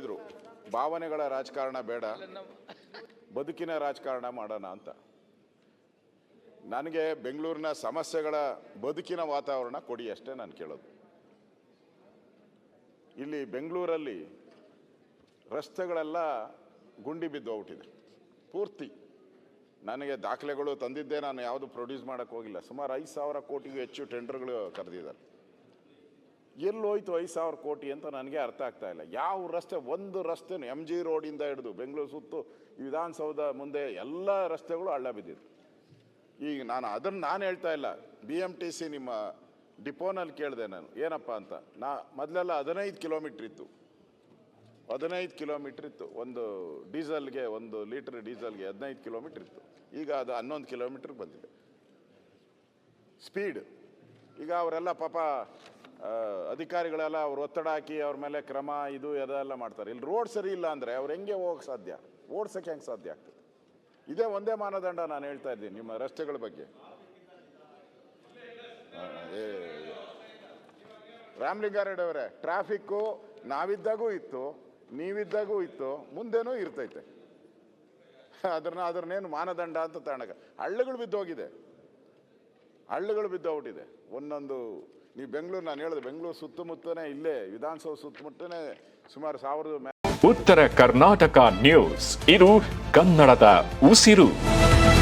ಹೇಳಿದ್ರು, ಭಾವನೆಗಳ ರಾಜಕಾರಣ ಬೇಡ, ಬದುಕಿನ ರಾಜಕಾರಣ ಮಾಡೋಣ ಅಂತ. ನನಗೆ ಬೆಂಗಳೂರಿನ ಸಮಸ್ಯೆಗಳ ಬದುಕಿನ ವಾತಾವರಣ ಕೊಡಿ ಅಷ್ಟೇ ನಾನು ಕೇಳೋದು. ಇಲ್ಲಿ ಬೆಂಗಳೂರಲ್ಲಿ ರಸ್ತೆಗಳೆಲ್ಲ ಗುಂಡಿ ಬಿದ್ದು ಹೋಗ್ಬಿಟ್ಟಿದೆ. ಪೂರ್ತಿ. ನನಗೆ ದಾಖಲೆಗಳು ತಂದಿದ್ದೆ ನಾನು ಯಾವುದು ಪ್ರೊಡ್ಯೂಸ್ ಮಾಡೋಕ್ಕೆ ಹೋಗಿಲ್ಲ. ಸುಮಾರು ಐದು ಸಾವಿರ ಕೋಟಿಗೂ ಹೆಚ್ಚು ಟೆಂಡರ್ಗಳು ಕರೆದಿದ್ದಾರೆ. ಎಲ್ಲೋಯ್ತು ಐದು ಸಾವಿರ ಕೋಟಿ ಅಂತ ನನಗೆ ಅರ್ಥ ಆಗ್ತಾ ಇಲ್ಲ. ಯಾವ ರಸ್ತೆ? ಒಂದು ರಸ್ತೆ ಎಂ ಜಿ ರೋಡಿಂದ ಹಿಡಿದು ಬೆಂಗಳೂರು ಸುತ್ತು ವಿಧಾನಸೌಧ ಮುಂದೆ ಎಲ್ಲ ರಸ್ತೆಗಳು ಹಳ್ಳ ಬಿದ್ದಿದೆ. ಈಗ ನಾನು ಅದನ್ನು ನಾನು ಹೇಳ್ತಾ ಇಲ್ಲ. ಬಿ ಎಂ ಟಿ ಸಿ ನಿಮ್ಮ ಡಿಪೋನಲ್ಲಿ ಕೇಳಿದೆ ನಾನು. ಏನಪ್ಪ ಅಂತ? ನಾ ಮೊದಲೆಲ್ಲ ಹದಿನೈದು ಕಿಲೋಮೀಟ್ರ್ ಇತ್ತು. ಹದಿನೈದು ಕಿಲೋಮೀಟ್ರ್ ಇತ್ತು. ಒಂದು ಡೀಸೆಲ್ಗೆ, ಒಂದು ಲೀಟ್ರ್ ಡೀಸೆಲ್ಗೆ ಹದಿನೈದು ಕಿಲೋಮೀಟ್ರ್ ಇತ್ತು. ಈಗ ಅದು ಹನ್ನೊಂದು ಕಿಲೋಮೀಟ್ರಿಗೆ ಬಂದಿದೆ. ಸ್ಪೀಡ್. ಈಗ ಅವರೆಲ್ಲ ಪಾಪ ಅಧಿಕಾರಿಗಳೆಲ್ಲ ಅವ್ರು ಒತ್ತಡ ಹಾಕಿ ಅವ್ರ ಮೇಲೆ ಕ್ರಮ ಇದು ಅದೆಲ್ಲ ಮಾಡ್ತಾರೆ. ಇಲ್ಲಿ ರೋಡ್ ಸರಿ ಇಲ್ಲ ಅಂದರೆ ಅವ್ರು ಹೆಂಗೆ ಹೋಗಕ್ಕೆ ಸಾಧ್ಯ? ಓಡ್ಸೋಕ್ಕೆ ಹೆಂಗೆ ಸಾಧ್ಯ? ಆಗ್ತದೆ ಇದೇ ಒಂದೇ ಮಾನದಂಡ ನಾನು ಹೇಳ್ತಾ ಇದ್ದೀನಿ ನಿಮ್ಮ ರಸ್ತೆಗಳ ಬಗ್ಗೆ. ಆ, ಏ ರಾಮಲಿಂಗಾರೆಡ್ಡಿ ಅವರೇ ಟ್ರಾಫಿಕ್ಕು ನಾವಿದ್ದಾಗೂ ಇತ್ತು ನೀವಿದ್ದಾಗೂ ಇತ್ತು ಮುಂದೆನೂ ಇರ್ತೈತೆ. ಅದ್ರನ್ನ ಅದ್ರನ್ನೇನು ಮಾನದಂಡ ಅಂತ ತಗೊಳಕ ಹಳ್ಳಗಳು ಬಿದ್ದೋಗಿದೆ. ಹಳ್ಳಗಳು ಬಿದ್ದೋಗ್ಬಿಟ್ಟಿದೆ. ಒಂದೊಂದು ನೀವು ಬೆಂಗಳೂರು, ನಾನು ಹೇಳಿದೆ ಬೆಂಗಳೂರು ಸುತ್ತಮುತ್ತನೇ ಇಲ್ಲೇ, ವಿಧಾನಸೌಧ ಸುತ್ತಮುತ್ತನೇ ಸುಮಾರು ಸಾವಿರದ ಉತ್ತರ ಕರ್ನಾಟಕ ನ್ಯೂಸ್. ಇದು ಕನ್ನಡದ ಉಸಿರು.